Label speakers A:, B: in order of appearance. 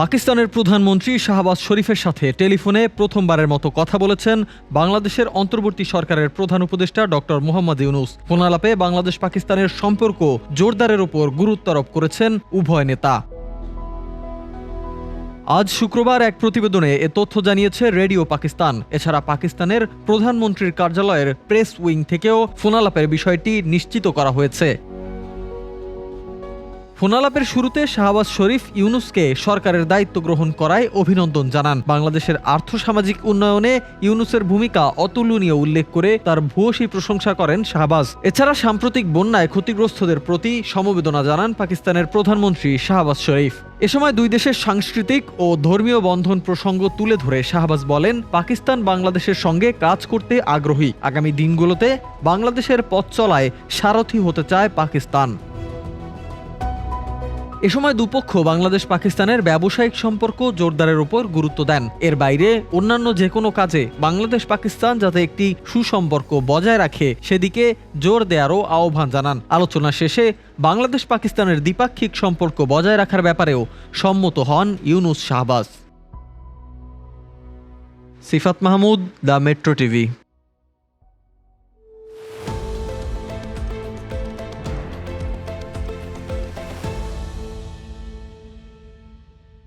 A: পাকিস্তানের প্রধানমন্ত্রী শাহবাজ শরীফের সাথে টেলিফোনে প্রথমবারের মতো কথা বলেছেন বাংলাদেশের অন্তর্বর্তী সরকারের প্রধান উপদেষ্টা ডক্টর মোহাম্মদ ইউনুস। ফোনালাপে বাংলাদেশ পাকিস্তানের সম্পর্ক জোরদারের উপর গুরুত্বারোপ করেছেন উভয় নেতা। আজ শুক্রবার এক প্রতিবেদনে এ তথ্য জানিয়েছে রেডিও পাকিস্তান। এছাড়া পাকিস্তানের প্রধানমন্ত্রীর কার্যালয়ের প্রেস উইং থেকেও ফোনালাপের বিষয়টি নিশ্চিত করা হয়েছে। ফোনালাপের শুরুতে শাহবাজ শরীফ ইউনুসকে সরকারের দায়িত্ব গ্রহণ করায় অভিনন্দন জানান। বাংলাদেশের আর্থসামাজিক উন্নয়নে ইউনুসের ভূমিকা অতুলনীয় উল্লেখ করে তার ভূয়সী প্রশংসা করেন শাহবাজ। এছাড়া সাম্প্রতিক বন্যায় ক্ষতিগ্রস্তদের প্রতি সমবেদনা জানান পাকিস্তানের প্রধানমন্ত্রী শাহবাজ শরীফ। এ সময় দুই দেশের সাংস্কৃতিক ও ধর্মীয় বন্ধন প্রসঙ্গ তুলে ধরে শাহবাজ বলেন, পাকিস্তান বাংলাদেশের সঙ্গে কাজ করতে আগ্রহী। আগামী দিনগুলোতে বাংলাদেশের পথ চলায় সারথি হতে চায় পাকিস্তান। এ সময় দুপক্ষ বাংলাদেশ পাকিস্তানের ব্যবসায়িক সম্পর্ক জোরদারের উপর গুরুত্ব দেন। এর বাইরে অন্যান্য যে কোনো কাজে বাংলাদেশ পাকিস্তান যাতে একটি সুসম্পর্ক বজায় রাখে, সেদিকে জোর দেওয়ারও আহ্বান জানান। আলোচনা শেষে বাংলাদেশ পাকিস্তানের দ্বিপাক্ষিক সম্পর্ক বজায় রাখার ব্যাপারেও সম্মত হন Yunus Shahbaz. Sifat Mahmud, the Metro TV.